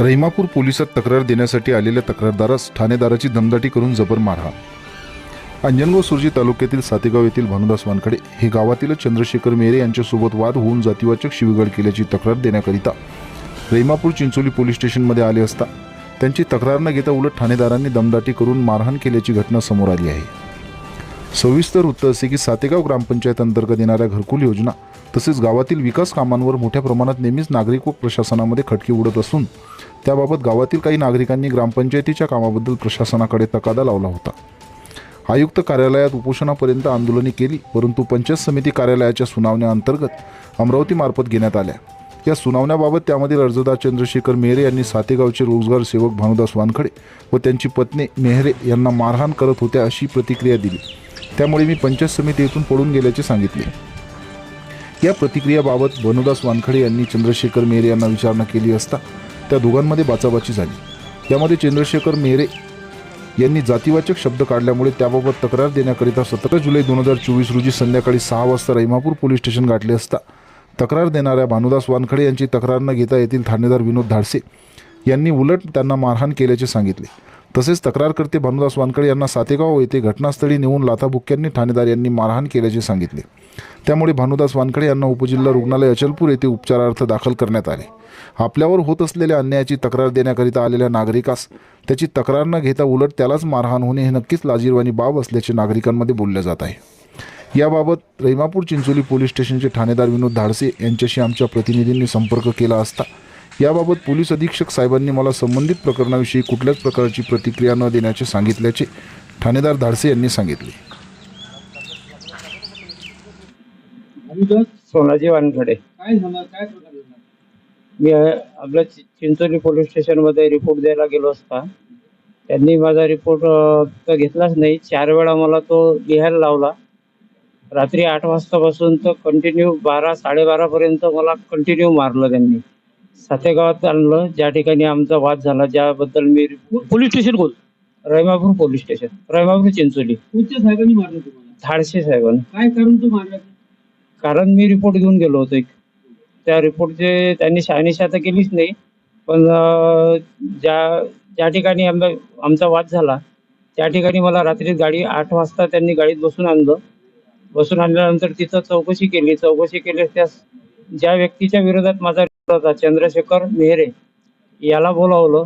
रहिमापूर पोलिसात तक्रार देण्यासाठी आलेल्या तक्रारदारास ठाणेदाराची दमदाटी करून जबर मारहाण. अंजनगाव सुरजी तालुक्यातील सातेगाव येथील भानुदास वानखडे हे गावातील चंद्रशेखर मेरे यांच्यासोबत वाद होऊन जातीवाचक शिवीगाळ केल्याची तक्रार देण्याकरिता रहिमापूर चिंचोली पोलीस स्टेशनमध्ये आले असता त्यांची तक्रार न घेता उलट ठाणेदारांनी दमदाटी करून मारहाण केल्याची घटना समोर आली आहे. सविस्तर उत्तर असे की सातेगाव ग्रामपंचायत अंतर्गत येणाऱ्या घरकुल योजना तसेच गावातील विकास कामांवर मोठ्या प्रमाणात नेहमीच नागरिक व प्रशासनामध्ये खटके उडत असून त्याबाबत गावातील काही नागरिकांनी ग्रामपंचायतीच्या कामाबद्दल प्रशासनाकडे तकादा लावला होता. आयुक्त कार्यालयात उपोषणापर्यंत आंदोलने केली परंतु पंचायत समिती कार्यालयाच्या सुनावण्याअंतर्गत अमरावतीमार्फत घेण्यात आल्या. या सुनावण्याबाबत त्यामधील अर्जदार चंद्रशेखर मेहरे यांनी सातेगावचे रोजगार सेवक भानुदास वानखडे व त्यांची पत्नी मेहरे यांना मारहाण करत होत्या अशी प्रतिक्रिया दिली. त्यामुळे मी पंचायत समितीतून पळून गेल्याचे सांगितले. या प्रतिक्रियाबाबत भानुदास वानखडे यांनी चंद्रशेखर मेहरे यांना विचारणा केली असता त्या दोघांमध्ये बाचाबाची झाली. यामध्ये चंद्रशेखर मेहरे यांनी जातीवाचक शब्द काढल्यामुळे त्याबाबत तक्रार देण्याकरिता सतरा जुलै दोन हजार चोवीस रोजी संध्याकाळी सहा वाजता रहिमापूर पोलीस स्टेशन गाठले असता तक्रार देणाऱ्या भानुदास वानखडे यांची तक्रार न घेता येथील ठाणेदार विनोद धाडसे यांनी उलट त्यांना मारहाण केल्याचे सांगितले. तसेच तक्रारकर्ते भानुदास वानखडे यांना सातेगाव येथे घटनास्थळी नेऊन लाथाबुक्क्यांनी ठाणेदार यांनी मारहाण केल्याचे सांगितले. त्यामुळे भानुदास वानखडे यांना उपजिल्हा रुग्णालय अचलपूर येथे उपचारार्थ दाखल करण्यात आले. आपल्यावर होत असलेल्या अन्यायाची तक्रार देण्याकरिता आलेल्या नागरिकास त्याची तक्रार न घेता उलट त्यालाच मारहाण होणे हे नक्कीच लाजीरवाणी बाब असल्याचे नागरिकांमध्ये बोलले जात आहे. याबाबत रहिमापूर चिंचोली पोलीस स्टेशनचे ठाणेदार विनोद धाडसे यांच्याशी आमच्या प्रतिनिधींनी संपर्क केला असता याबाबत पोलीस अधीक्षक साहेबांनी मला संबंधित प्रकरणाविषयी कुठल्याच प्रकारची प्रतिक्रिया न देण्याचे सांगितल्याचे ठाणेदार धाडसे यांनी सांगितले. सोनाजी वानखडे. काय झालं? काय प्रकार झाला? मी आपल्या चिंचोली पोलीस स्टेशनमध्ये रिपोर्ट द्यायला गेलो असता. त्यांनी माझा रिपोर्ट घेतलाच नाही. चार वेळा मला तो लिहायला लावला. रात्री आठ वाजतापासून तर कंटिन्यू बारा साडेबारापर्यंत मला कंटिन्यू मारलं त्यांनी. सातेगावात आणलं. ज्या ठिकाणी आमचा वाद झाला ज्याबद्दल मी पोलीस स्टेशन कोण? Rahimapur police station. रहिमापूर चिंचोली. कोणत्या साहेबांनी मारलं तुम्हाला? धाडशे साहेबांनी. काय तो मारला? कारण मी रिपोर्ट घेऊन गेलो होतो एक. त्या रिपोर्टचे त्यांनी शहानिशा तर केलीच नाही. पण अं, ज्या ज्या ठिकाणी आमचा आमचा वाद झाला त्या ठिकाणी मला रात्री गाडी आठ वाजता त्यांनी गाडीत बसून आणलं. बसून आणल्यानंतर तिथं चौकशी केली. चौकशी केली त्या ज्या व्यक्तीच्या विरोधात माझा होता चंद्रशेखर मेहरे याला बोलावलं.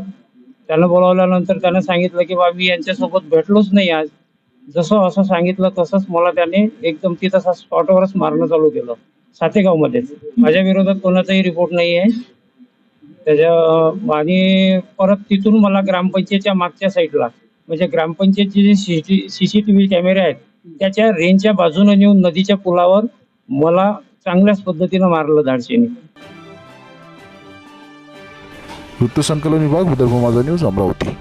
त्यानं बोलावल्यानंतर त्यानं सांगितलं की बा मी यांच्यासोबत भेटलोच नाही आज. जसं असं सांगितलं तसंच मला त्याने एकदम तिथं स्पॉटवरच मारणं चालू केलं. सातेगावमध्येच. माझ्या विरोधात कोणाचाही रिपोर्ट नाही आहे. त्याच्या आणि परत तिथून मला ग्रामपंचायतच्या मागच्या साईडला म्हणजे ग्रामपंचायतचे जे सीसीटीव्ही कॅमेरे आहेत त्याच्या रेंजच्या बाजूने नेऊन नदीच्या पुलावर मला चांगल्याच पद्धतीनं मारलं धाडशीने वृत्तसंकलन विभाग विदर्भ माझा न्यूज अमरावती.